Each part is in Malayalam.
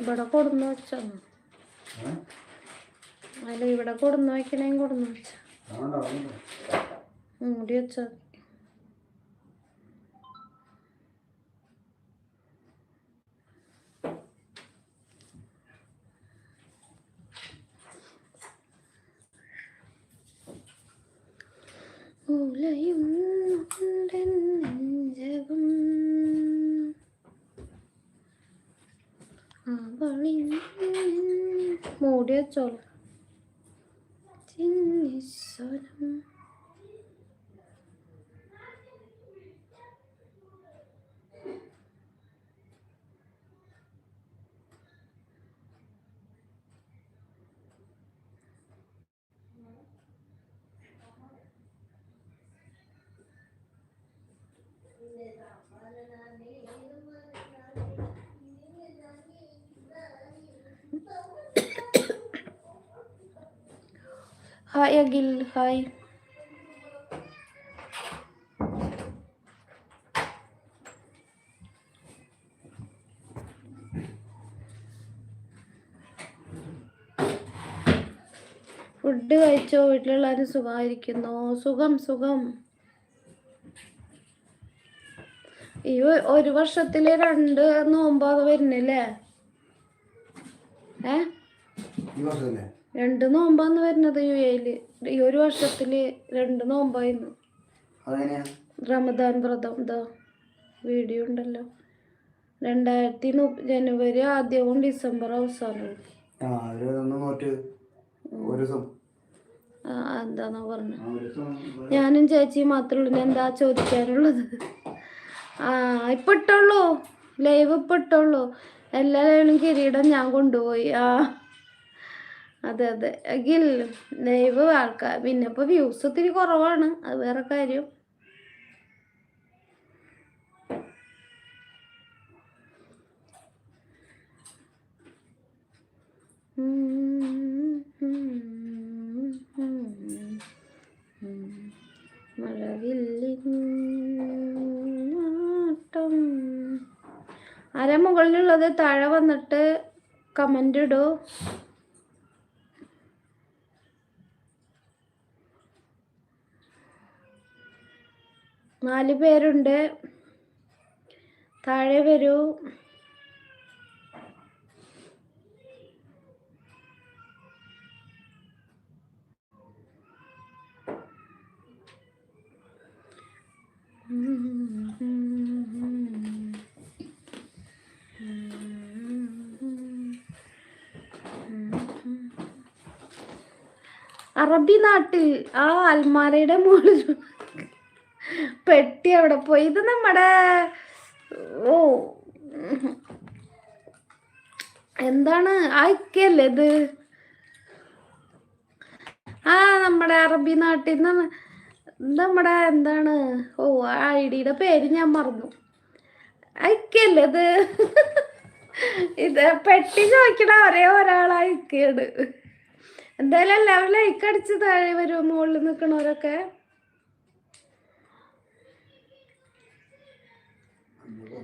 ഇവിടെ കൊടുന്ന് വെച്ചോ. അല്ല ഇവിടെ കൊടുന്ന് വെക്കണേ കൊടുന്ന് വെച്ച. മൂടി വെച്ചാ. ഉലയും Evet zor. Dinli. Yeah. Hi Akhil hi food കഴിച്ചോ? വീട്ടിലുള്ളവരും സുഖമായിരിക്കുന്നു? സുഖം സുഖം. ഈ ഒരു വർഷത്തിൽ രണ്ട് നോമ്പാണ് വരുന്നില്ലേ? ഏ? രണ്ട് നോമ്പാന്ന് വരുന്നത് യു എയിൽ ഈ ഒരു വർഷത്തിൽ രണ്ട് നോമ്പായിരുന്നു. റമദാൻ വ്രതം. ഇതാ വീഡിയോ ഉണ്ടല്ലോ. രണ്ടായിരത്തി ജനുവരി ആദ്യവും ഡിസംബർ അവസാനവും. എന്താന്നാ ദിവസം. ഞാനും ചേച്ചി മാത്രമേ ഉള്ളൂ. എന്താ ചോദിക്കാനുള്ളത്? ആ ഇപ്പൊ ഇട്ടുള്ളൂ ലൈവ് ഇപ്പൊ ഇട്ടുള്ളൂ എല്ലാ ലൈവിലും കിരീടം ഞാൻ കൊണ്ടുപോയി. ആ. അതെ അതെ. അഖിൽ ലൈവ് ആൾക്കാർ പിന്നെ ഇപ്പൊ വ്യൂസ് ഒത്തിരി കുറവാണ്. അത് വേറെ കാര്യം. ആരാ മുകളിലുള്ളത്? താഴെ വന്നിട്ട് കമന്റ് ഇടൂ. നാല് പേരുണ്ട്. താഴെ വരൂ. അറബി നാട്ടിൽ ആ അൽമാരയുടെ മുകളിൽ പെട്ടി അവിടെ പോയി. ഇത് നമ്മുടെ ഓ എന്താണ്? അയക്കല്ലേ ഇത്? ആ നമ്മുടെ അറബി നാട്ടിൽ നിന്ന് നമ്മുടെ എന്താണ്? ഓ ആ ഐ ഡിയുടെ പേര് ഞാൻ മറന്നു. അയക്കല്ലേ ഇത്? ഇത് പെട്ടി ചോദിക്കണ ഒരേ ഒരാൾ അയക്കാണ് എന്തായാലും എല്ലാവരും ലൈക്ക് അടിച്ച് താഴെ വരുമോ മുകളിൽ നിൽക്കണവരൊക്കെ ഉം. ഓക്കെ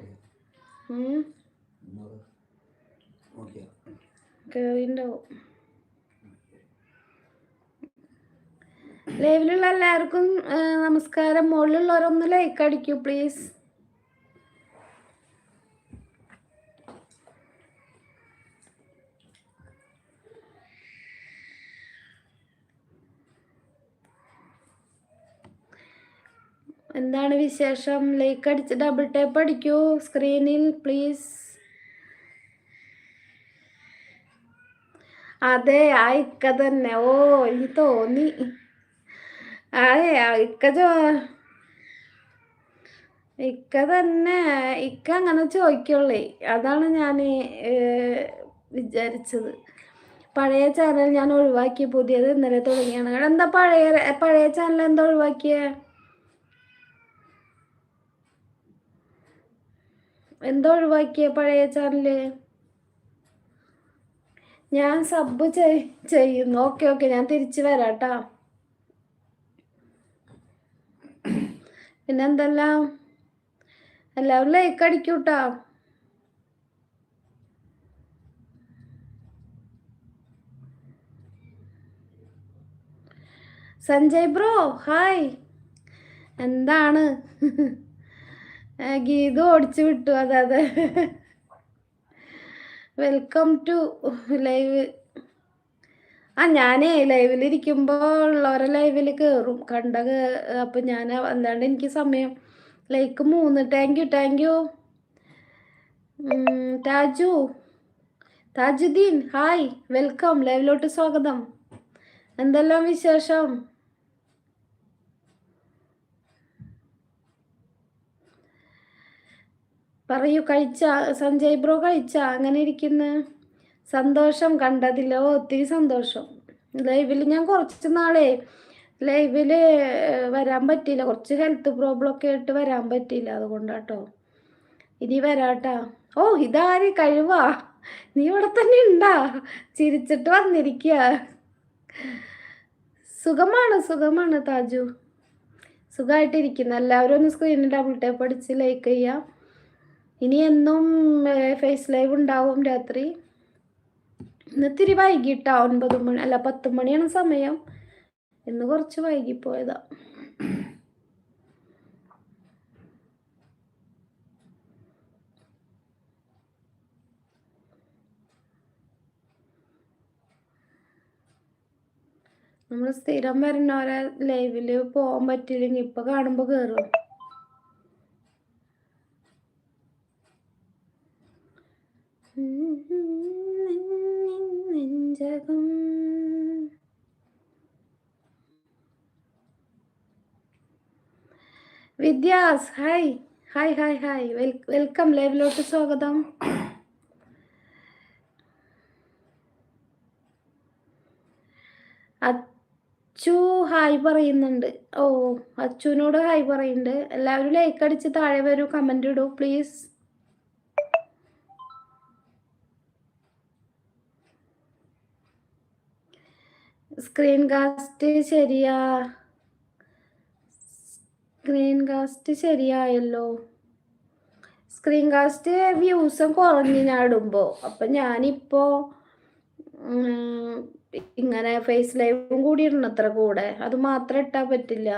ലൈവിലുള്ള എല്ലാവർക്കും നമസ്കാരം. മുകളിലുള്ളവരൊന്ന് ലൈക്ക് അടിക്കൂ പ്ലീസ് എന്താണ് വിശേഷം? ലൈക്ക് അടിച്ച് ഡബിൾ ടാപ്പ് അടിക്കൂ സ്ക്രീനിൽ പ്ലീസ് അതെ ആ ഇക്ക തന്നെ. ഓ എനിക്ക് തോന്നി. അതെ ഇക്ക ചോ ഇക്ക തന്നെ. ഇക്ക അങ്ങനെ ചോദിക്കുള്ളേ. അതാണ് ഞാൻ വിചാരിച്ചത്. പഴയ ചാനൽ ഞാൻ ഒഴിവാക്കി. പുതിയത് ഇന്നലെ തുടങ്ങിയാണ്. എന്താ പഴയ പഴയ ചാനൽ എന്താ ഒഴിവാക്കിയേ? എന്തോ ഒഴിവാക്കിയ പഴയ ചാനൽ? ഞാൻ സബ് ചെയ്യുന്നു. ഓക്കെ ഓക്കെ ഞാൻ തിരിച്ചു വരാട്ടാ. പിന്നെന്തെല്ലാം? എല്ലാവരും ലൈക്ക് അടിക്കൂട്ടാ. സഞ്ജയ് ബ്രോ ഹായ് എന്താണ്? ഗീതു ഓടിച്ചു വിട്ടു അതെ അതെ. വെൽക്കം ടു ലൈവ് ആ ഞാനേ ലൈവിലിരിക്കുമ്പോൾ ഉള്ളവരെ ലൈവിൽ കയറും കണ്ട അപ്പം ഞാൻ എന്താണ്ട് എനിക്ക് സമയം. ലൈക്ക് മൂന്ന് thank you thank you Thaju. Thajudheen hi welcome ലൈവിലോട്ട് സ്വാഗതം. എന്തെല്ലാം വിശേഷം? പറയൂ കഴിച്ച സഞ്ജയ് ബ്രോ കഴിച്ച? അങ്ങനെ ഇരിക്കുന്ന? സന്തോഷം കണ്ടതില്ല ഓ ഒത്തിരി സന്തോഷം. ലൈവിൽ ഞാൻ കുറച്ച് നാളെ ലൈവിൽ വരാൻ പറ്റിയില്ല. കുറച്ച് ഹെൽത്ത് പ്രോബ്ലം ഒക്കെ ആയിട്ട് വരാൻ പറ്റിയില്ല അതുകൊണ്ടാട്ടോ. ഇനി വരാട്ടാ. ഓ ഇതാര്? കഴിവാ. നീ ഇവിടെ തന്നെ ഉണ്ടാ. ചിരിച്ചിട്ട് വന്നിരിക്കുക സുഖമാണ് സുഖമാണ് താജു. സുഖമായിട്ടിരിക്കുന്നു എല്ലാവരും ഒന്ന് സ്ക്രീനിൽ ഡബിൾ ടാപ്പ് അടിച്ച് ലൈക്ക് ചെയ്യാം. ഇനി എന്നും ഫേസ് ലൈവ് ഉണ്ടാവും രാത്രി. ഇന്നിത്തിരി വൈകിട്ട ഒൻപത് മണി അല്ല പത്ത് മണിയാണ് സമയം. ഇന്ന് കുറച്ച് വൈകിപ്പോയതാ. നമ്മൾ സ്ഥിരം വരുന്നവരെ ലൈവിൽ പോകാൻ പറ്റില്ലെങ്കിൽ ഇപ്പൊ കാണുമ്പോ കേറും. നെഞ്ചകം Vidya's hi hi hi hi welcome ലൈവിലോട്ട് സ്വാഗതം. അച്ചു ഹായ് പറയുന്നുണ്ട്. ഓ അച്ചുവിനോട് ഹായ് പറയുന്നുണ്ട്. എല്ലാവരും ലൈക്ക് അടിച്ച് താഴെ വരൂ കമന്റ് ഇടൂ പ്ലീസ് സ്ക്രീൻ കാസ്റ്റ് ശരിയാ? സ്ക്രീൻകാസ്റ്റ് ശരിയായല്ലോ. സ്ക്രീൻ കാസ്റ്റ് വ്യൂസും കുറഞ്ഞു ഞാൻ ഇടുമ്പോൾ ഇങ്ങനെ ഫേസ് ലൈവും കൂടി ഇടണത്ര കൂടെ. അത് മാത്രം ഇട്ടാൽ പറ്റില്ല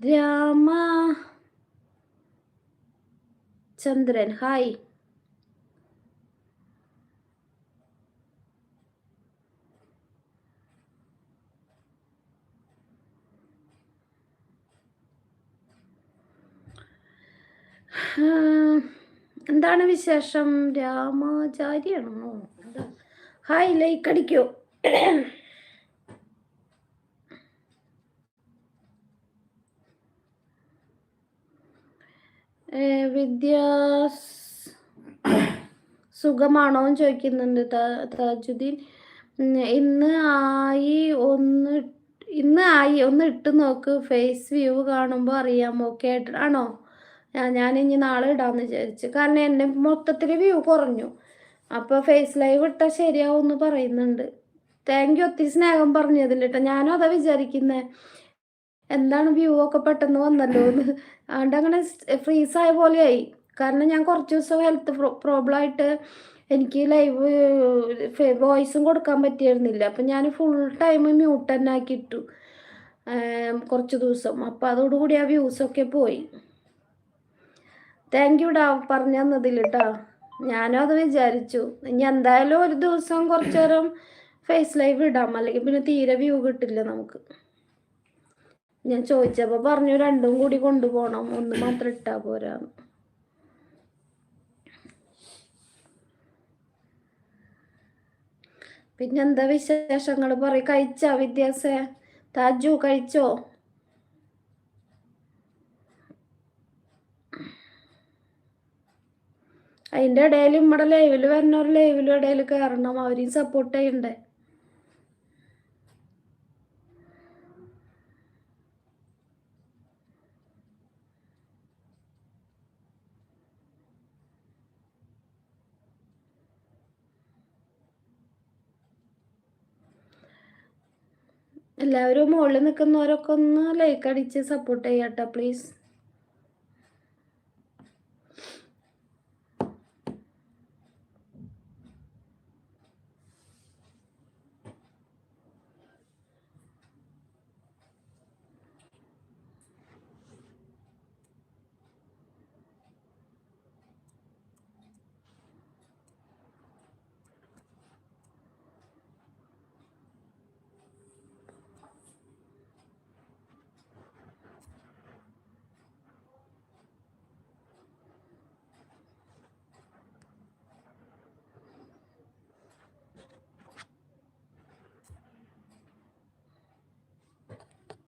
രാമ ചന്ദ്രൻ ഹായ് എന്താണ് വിശേഷം? രാമാചാരിയാണോ ഹായ് ലൈക്ക് അടിക്കോ ഏ, വിദ്യാസ് സുഖമാണോ എന്ന് ചോദിക്കുന്നുണ്ട് താജുദ്ദീൻ. ഇന്ന് ആയി ഒന്ന് ഇന്ന് ആയി ഒന്ന് ഇട്ട് നോക്ക്. ഫേസ് വ്യൂ കാണുമ്പോൾ അറിയാമോ? കേട്ട് ആണോ ഞാൻ ഞാൻ ഇനി നാളെ ഇടാമെന്ന് വിചാരിച്ചു. കാരണം എന്റെ മൊത്തത്തിൽ വ്യൂ കുറഞ്ഞു. അപ്പോൾ ഫേസ് ലൈവ് ഇട്ടാൽ ശരിയാവും എന്ന് പറയുന്നുണ്ട്. താങ്ക് യു ഒത്തിരി സ്നേഹം പറഞ്ഞതിൽ കേട്ടോ ഞാനും അതാ വിചാരിക്കുന്നത് എന്താണ് വ്യൂ ഒക്കെ പെട്ടെന്ന് വന്നല്ലോ എന്ന്. അതുകൊണ്ട് അങ്ങനെ ഫ്രീസ് ആയ പോലെയായി. കാരണം ഞാൻ കുറച്ച് ദിവസം ഹെൽത്ത് പ്രോബ്ലം ആയിട്ട് എനിക്ക് ലൈവ് വോയിസും കൊടുക്കാൻ പറ്റിയിരുന്നില്ല. അപ്പം ഞാൻ ഫുൾ ടൈം മ്യൂട്ട് തന്നെ ആക്കി ഇട്ടു. കുറച്ച് ദിവസം. അപ്പം അതോടുകൂടി ആ വ്യൂസൊക്കെ പോയി. താങ്ക് യു ഡാ പറഞ്ഞു തന്നതിൽ കേട്ടോ ഞാനും അത് വിചാരിച്ചു. ഇനി എന്തായാലും ഒരു ദിവസം കുറച്ചു നേരം ഫേസ് ലൈവ് ഇടാം. അല്ലെങ്കിൽ പിന്നെ തീരെ വ്യൂ കിട്ടില്ല നമുക്ക്. ഞാൻ ചോദിച്ചപ്പോൾ പറഞ്ഞു രണ്ടും കൂടി കൊണ്ടുപോകണം ഒന്ന് മാത്രം ഇട്ടാ പോരാന്ന്. പിന്നെന്താ വിശേഷങ്ങൾ പറയും കഴിച്ചാ വിദ്യാസേ? താജു കഴിച്ചോ? അതിന്റെ ഇടയിൽ ഇമ്മടെ ലൈവിൽ വരുന്നവർ ലൈവിൽ ഇടയിൽ കയറണം അവരെയും സപ്പോർട്ട് ചെയ്യണ്ടേ? എല്ലാവരും മുകളിൽ നിൽക്കുന്നവരൊക്കെ ഒന്ന് ലൈക്ക് അടിച്ച് സപ്പോർട്ട് ചെയ്യട്ടോ പ്ലീസ്